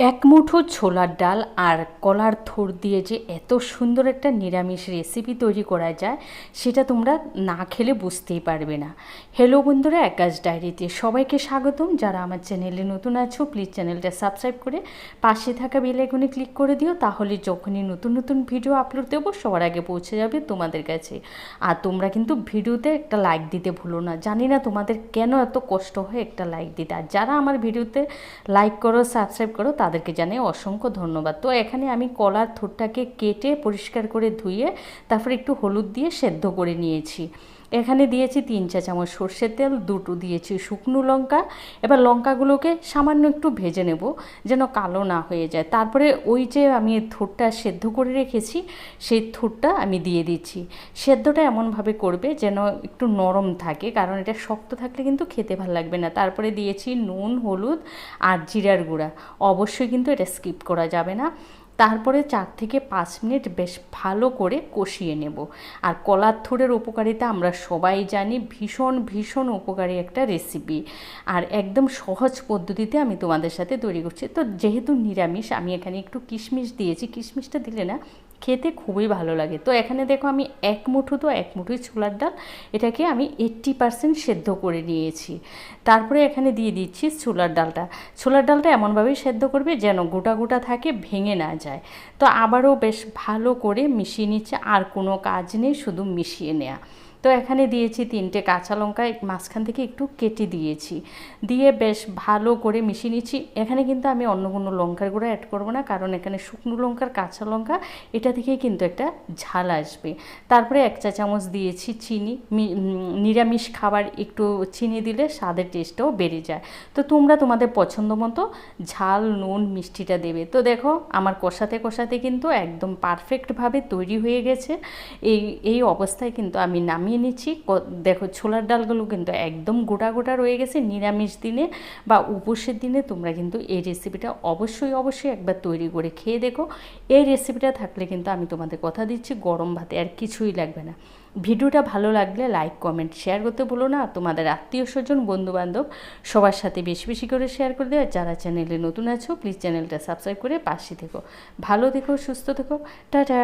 এক মুঠো ছোলার ডাল আর কলার থোর দিয়ে যে এত সুন্দর একটা নিরামিষ রেসিপি তৈরি করা যায়, সেটা তোমরা না খেলে বুঝতেই পারবে না। হ্যালো বন্ধুরা একাজ ডায়েরিতে সবাইকে স্বাগতম। যারা আমার চ্যানেলে নতুন আছো প্লিজ চ্যানেলটা সাবস্ক্রাইব করে পাশে থাকা বেল আইকনে ক্লিক করে দিও, তাহলে যখনই নতুন নতুন ভিডিও আপলোড দেবো, সবার আগে পৌঁছে যাবে তোমাদের কাছে। আর তোমরা কিন্তু ভিডিওতে একটা লাইক দিতে ভুলো না। জানি না তোমাদের কেন এত কষ্ট হয় একটা লাইক দিতে। আর যারা আমার ভিডিওতে লাইক করো সাবস্ক্রাইব করো তাদেরকে জানাই অসংখ্য ধন্যবাদ। তো এখানে আমি কলার থুরটাকে কেটে পরিষ্কার করে ধুয়ে তারপরে একটু হলুদ দিয়ে সেদ্ধ করে নিয়েছি। এখানে দিয়েছি তিন চা চামচ সর্ষের তেল, দুটো দিয়েছি শুকনো লঙ্কা। এবার লঙ্কাগুলোকে সামান্য একটু ভেজে নেব যেন কালো না হয়ে যায়। তারপরে ওই যে আমি থোরটা সেদ্ধ করে রেখেছি, সেই থোরটা আমি দিয়ে দিচ্ছি। সেদ্ধটা এমনভাবে করবে যেন একটু নরম থাকে, কারণ এটা শক্ত থাকলে কিন্তু খেতে ভালো লাগবে না। তারপরে দিয়েছি নুন, হলুদ আর জিরার গুঁড়া। অবশ্যই কিন্তু এটা স্কিপ করা যাবে না। তারপরে চার থেকে পাঁচ মিনিট বেশ ভালো করে কষিয়ে নেব। আর কলার থোড়ের উপকারিতা আমরা সবাই জানি, ভীষণ ভীষণ উপকারী একটা রেসিপি আর একদম সহজ পদ্ধতিতে আমি তোমাদের সাথে তৈরি করছি। তো যেহেতু নিরামিষ, আমি এখানে একটু কিশমিশ দিয়েছি। কিশমিশটা দিলে না খেতে খুবই ভালো লাগে। তো এখানে দেখো আমি এক মুঠো তো এক মুঠোই ছোলার ডাল, এটাকে আমি এইট্টি পারসেন্ট সেদ্ধ করে নিয়েছি। তারপরে এখানে দিয়ে দিচ্ছি ছোলার ডালটা। ছোলার ডালটা এমনভাবেই সেদ্ধ করবে যেন গোটা গোটা থাকে, ভেঙে না যায়। তো আবারও বেশ ভালো করে মিশিয়ে নিচ্ছে, আর কোনো কাজ নেই, শুধু মিশিয়ে নেওয়া তো এখানে দিয়েছি তিনটে কাঁচা লঙ্কা মাঝখান থেকে একটু কেটে দিয়েছি। দিয়ে বেশ ভালো করে মিশিয়ে নিচ্ছি। এখানে কিন্তু আমি অন্য কোনো লঙ্কার গুঁড়ো অ্যাড করব না, কারণ এখানে শুকনো লঙ্কার কাঁচা লঙ্কা, এটা থেকেই কিন্তু একটা ঝাল আসবে। তারপরে এক চা চামচ দিয়েছি চিনি। নিরামিষ খাবার একটু চিনি দিলে স্বাদের টেস্টটাও বেড়ে যায়। তো তোমরা তোমাদের পছন্দ মতো ঝাল, নুন, মিষ্টিটা দেবে। তো দেখো, আমার কষাতে কষাতে কিন্তু একদম পারফেক্টভাবে তৈরি হয়ে গেছে। এই এই অবস্থায় কিন্তু আমি নামিয়ে নিচ্ছি। দেখো ছোলার ডালগুলো কিন্তু একদম গোটা গোটা রয়ে গেছে। নিরামিষ দিনে বা উপোসের দিনে তোমরা কিন্তু এই রেসিপিটা অবশ্যই অবশ্যই একবার তৈরি করে খেয়ে দেখো। এই রেসিপিটা থাকলে কিন্তু আমি তোমাদের কথা দিচ্ছি গরম ভাতে, আর কিছুই লাগবে না। ভিডিওটা ভালো লাগলে লাইক কমেন্ট শেয়ার করতে বলো না। তোমাদের আত্মীয় স্বজন, বন্ধুবান্ধব সবার সাথে বেশি বেশি করে শেয়ার করে দেওয়া যারা চ্যানেলে নতুন আছো প্লিজ চ্যানেলটা সাবস্ক্রাইব করে পাশে থেকো। ভালো থেকো, সুস্থ থেকো। টাটা!